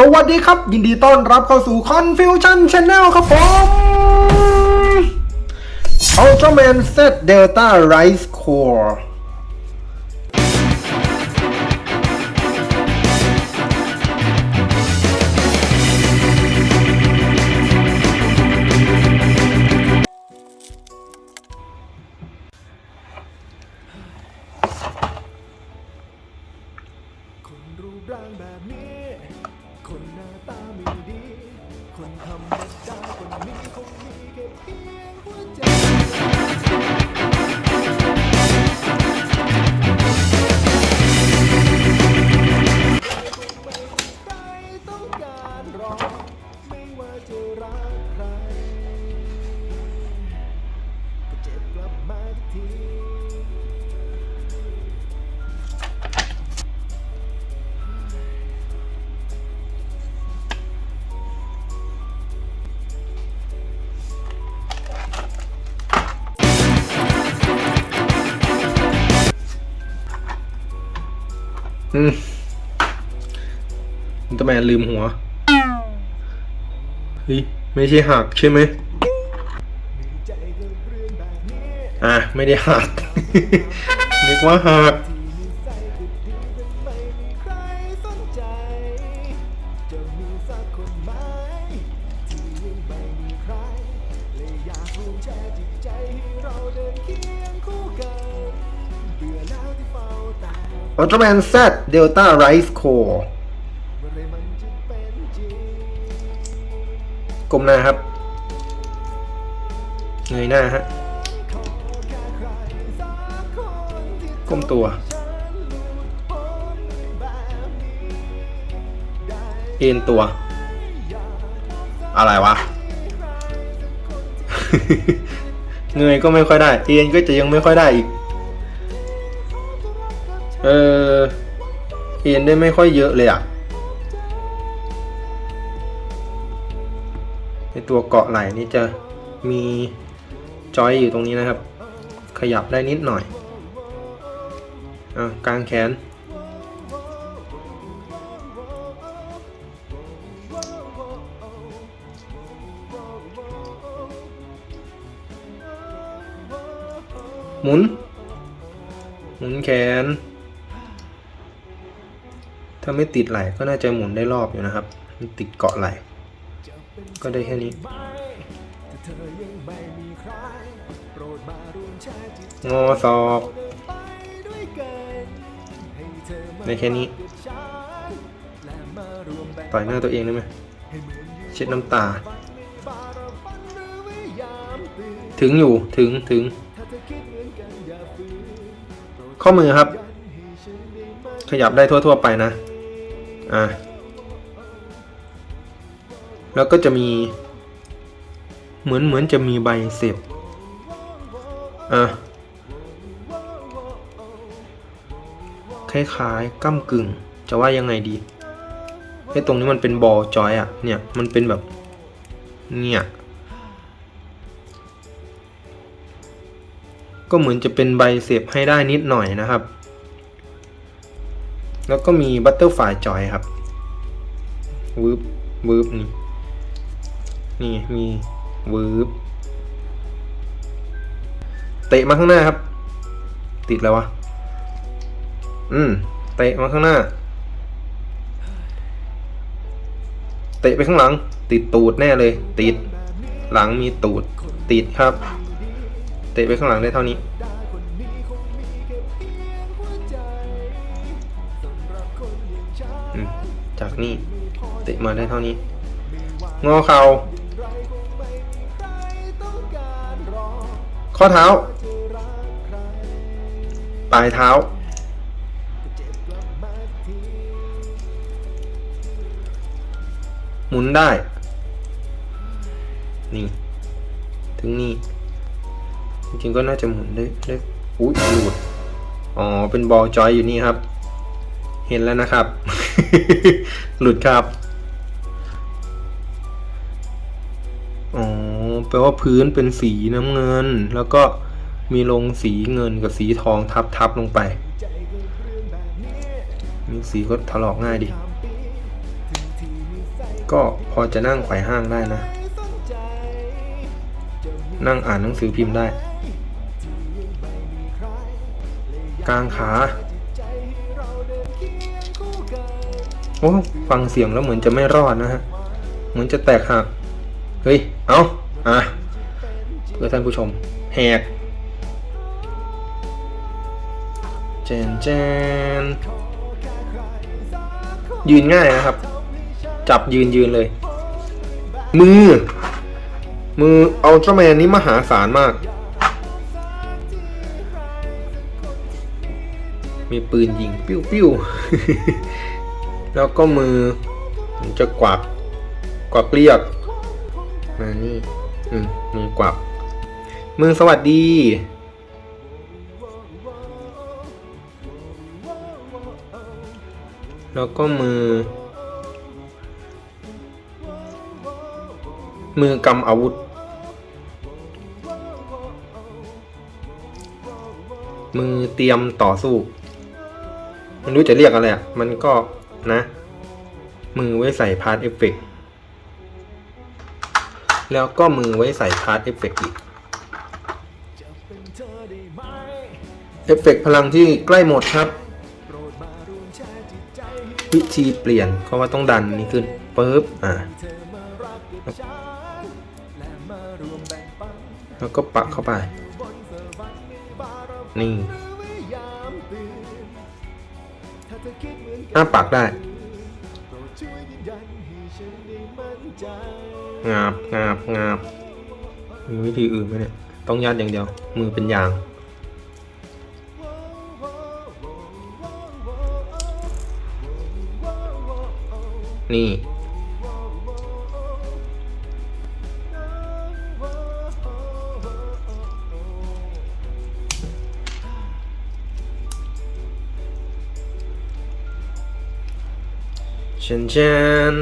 สวัสดีครับ ยินดีต้อนรับเข้าสู่ Confusion Channel ครับผม Ultraman Z Delta Rise Core อืมอุลตร้าแมนลืมหัว เฮ้ย ไม่ใช่หักใช่ไหม อะ ไม่ได้หัก นึกว่าหัก Ultraman Z Delta Rise Core เมื่อไรมันจะเป็นจริงกลมหน้าครับเงยหน้าฮะกคนที่ก้มตัว เอ็นตัว อะไรวะ เงยก็ไม่ค่อยได้ เอ็นก็จะยังไม่ค่อยได้อีก เออเอ็นได้ไม่ค่อยเยอะเลยอะในตัวเกาะไหล่นี่จะมีจอยอยู่ตรงนี้นะครับ ขยับได้นิดหน่อยอะกลางแขน หมุน หมุนแขน ถ้าไม่ติดไหลก็น่าจะหมุนได้รอบอยู่นะครับ ติดเกาะไหล ก็ได้แค่นี้งอศอกในแค่นี้ ต่อยหน้าตัวเองได้ไหมเช็ดน้ำตา ถึงอยู่ถึงถึง ข้อมือครับ ขยับได้ทั่ว ๆ ไปนะ อะแล้วก็จะมี เหมือนเหมือนจะมีใบเสียบอะคล้ายๆก้ากึ่ง จะว่ายังไงดีไอ้ตรงนี้มันเป็นบอลจอยอะเนี่ยมันเป็นแบบเนี่ยก็เหมือนจะเป็นใบเสียบให้ได้นิดหน่อยนะครับ แล้วก็มีบัตเตอร์ฟลายจอยครับวืบวืบนี่นี่มีวืบเตะมาข้างหน้าครับ ติดแล้ววะอืมเตะมาข้างหน้า เตะไปข้างหลัง ติดตูดแน่เลย ติดหลังมีตูด ติดครับ เตะไปข้างหลังได้เท่านี้ได้คนนี้ จากนี่เตะมาได้เท่านี้ งอเข่าไรคงไม่มีใครต้องกาข้อเท้า ปลายเท้า หมุนได้ นี่ ถึงนี่ จริงๆก็น่าจะหมุนได้ได้อุ้ยหลุดอ๋อ เป็นบอลจอยอยู่นี่ครับ เห็นแล้วนะครับ หลุดครับ อ๋อ แปลว่าพื้นเป็นสีน้ำเงิน แล้วก็มีลงสีเงินกับสีทองทับทับลงไป มีสีก็ถลอกง่ายดิ ก็พอจะนั่งไขว่ห้างได้นะ นั่งอ่านหนังสือพิมพ์ได้ กลางขา โอ้ฟังเสียงแล้วเหมือนจะไม่รอดนะฮะ เหมือนจะแตกหัก เฮ้ย เอาอะเพื่อท่านผู้ชม แหกเจนเจนยืนง่ายนะครับ จับยืนยืนเลย มือ มืออัลตร้าแมนนี้มหาศาลมาก มีปืนยิง ปิ้วปิ้ว แล้วก็มือมันจะกวักกวักเรียกมานี่อืมมือกวักมือสวัสดีแล้วก็มือ มือกำอาวุธ มือเตรียมต่อสู้ไม่รู้จะเรียกอะไรอะ มันก็ นะ มือไว้ใส่พาร์ทเอฟเฟกแล้วก็มือไว้ใส่พาร์ทเอฟเฟกอีกเอฟเฟกพลังที่ใกล้หมดครับ วิธีเปลี่ยนก็ว่าต้องดันนี้ขึ้นปึ๊บอ่าแล้วก็ปักเข้าไป นี่ อ้าปากได้งาบงาบงาบมีวิธีอื่นไหมเนี่ย ต้องยัดอย่างเดียว มือเป็นยาง นี่ เชนเชน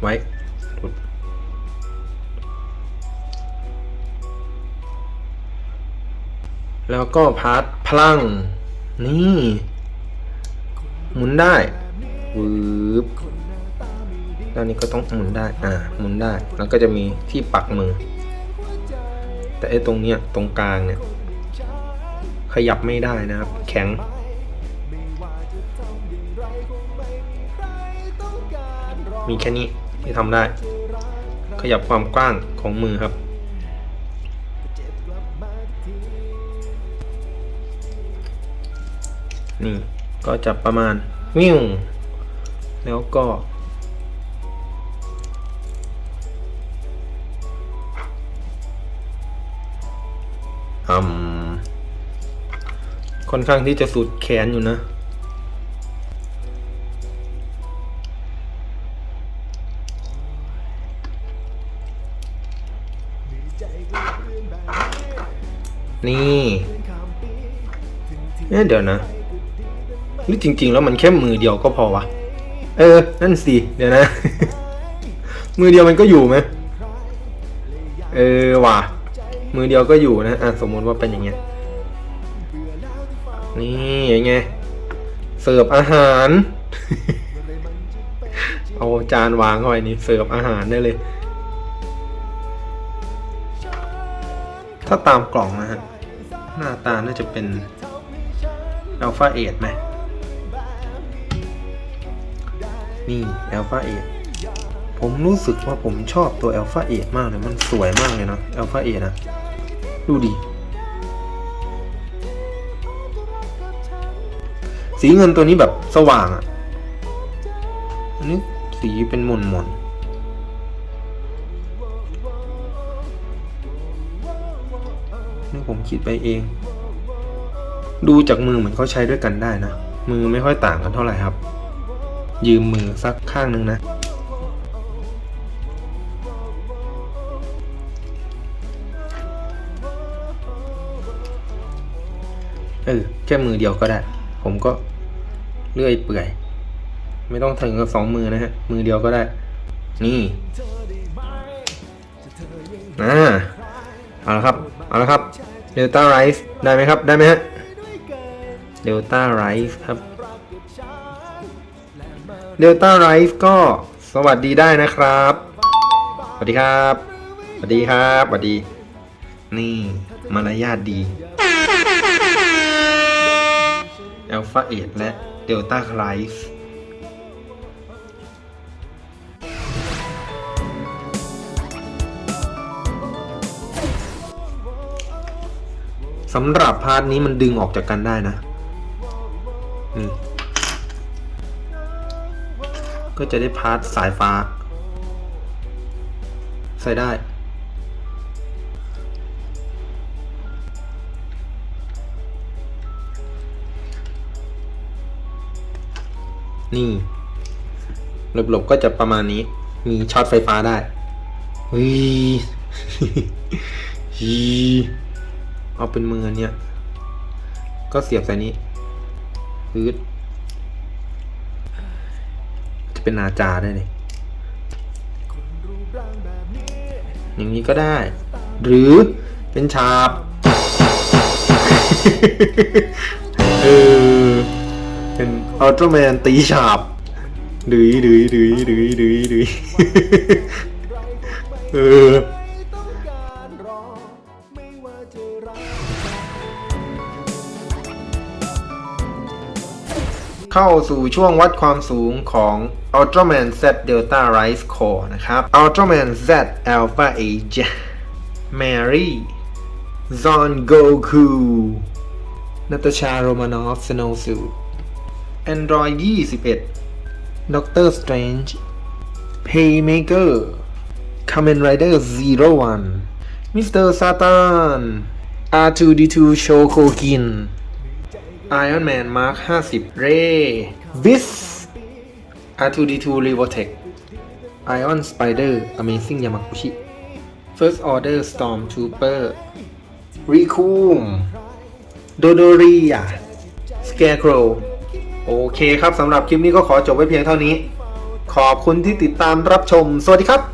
ไว้ถุดแล้วก็พาร์ทพลัง นี่ หมุนได้วืบ ด้านนี้ก็ต้องหมุนได้อ่าหมุนได้แล้วก็จะมีที่ปักมือ แต่ไอ้ตรงเนี้ยตรงกลางเนี่ยขยับไม่ได้นะครับ แข็งมีแค่นี้ที่ทำได้ ขยับความกว้างของมือครับ นี่ก็จะประมาณ วิวแล้วก็ ค่อนข้างที่จะสุดแขนอยู่นะ นี่เอ๊ะเดี๋ยวนะหรือจริง ๆ แล้วมันแค่มือเดียวก็พอวะ เออ นั่นสิ เดี๋ยวนะ มือเดียวมันก็อยู่ไหม เออว่ะ มือเดียวก็อยู่นะอะสมมติว่าเป็นอย่างเงี้ยนี่ยังไงเสิร์ฟอาหาร เอาจานวางเข้าไปนี่เสิร์ฟอาหารได้เลย ถ้าตามกล่องนะฮะ หน้าตาน่าจะเป็นอัลฟาเอทไหมนี่อัลฟาเอทผมรู้สึกว่าผมชอบตัวอัลฟาเอทมากเลย มันสวยมากเลยนะอัลฟาเอทนะ ดูดิ สีเงินตัวนี้แบบสว่างอะ่ะ อันนี้สีเป็นหม่นหมนๆนี่ผมคิดไปเอง ดูจากมือเหมือนเขาใช้ด้วยกันได้นะ มือไม่ค่อยต่างกันเท่าไหร่ครับ ยืมมือสักข้างหนึ่งนะ เออแค่มือเดียวก็ได้ ผมก็เลื่อยเปื่อย ไม่ต้องถึงกับสองมือนะฮะ มือเดียวก็ได้ นี่อ่าเอาละครับ เอาละครับเดลต้าไรฟ์ได้ไหมครับ ได้ไหมฮะเดลต้าไรฟ์ครับเดลต้าไรฟ์ก็สวัสดีได้นะครับ สวัสดีครับ สวัสดีครับ สวัสดี นี่ มารยาทดี อัลฟาเอและเดลต้าไลฟ์สำหรับพาร์ทนี้มันดึงออกจากกันได้นะ นี่ ก็จะได้พาร์ทสายฟ้า ใส่ได้ นี่หลบๆก็จะประมาณนี้ มีช็อตไฟฟ้าได้วิฮีเอาเป็นมือเนี่ย ก็เสียบใส่นี้พืดจะเป็นนาจาได้เลยอย่างนี้ก็ได้ หรือเป็นฉาบ เออ เป็นอัลตร้าแมนตีฉาบดื้อดื้อดื้อดื้อดื้อดื้อเออเข้าสู่ช่วงวัดความสูงของ Ultraman Z Delta Rise Core นะครับ Ultraman Z Alpha Age Mary Zon Goku Natasha Romanoff Snowsuit Android 21 Doctor Strange Paymaker Kamen Rider Zero One Mr. Satan R2D2 Shokokin Iron Man Mark 50 Ray Vis R2D2 Revotech Iron Spider Amazing Yamaguchi First Order Stormtrooper Recum Dodoria Scarecrow โอเคครับสำหรับคลิปนี้ก็ขอจบไว้เพียงเท่านี้ ขอบคุณที่ติดตามรับชม สวัสดีครับ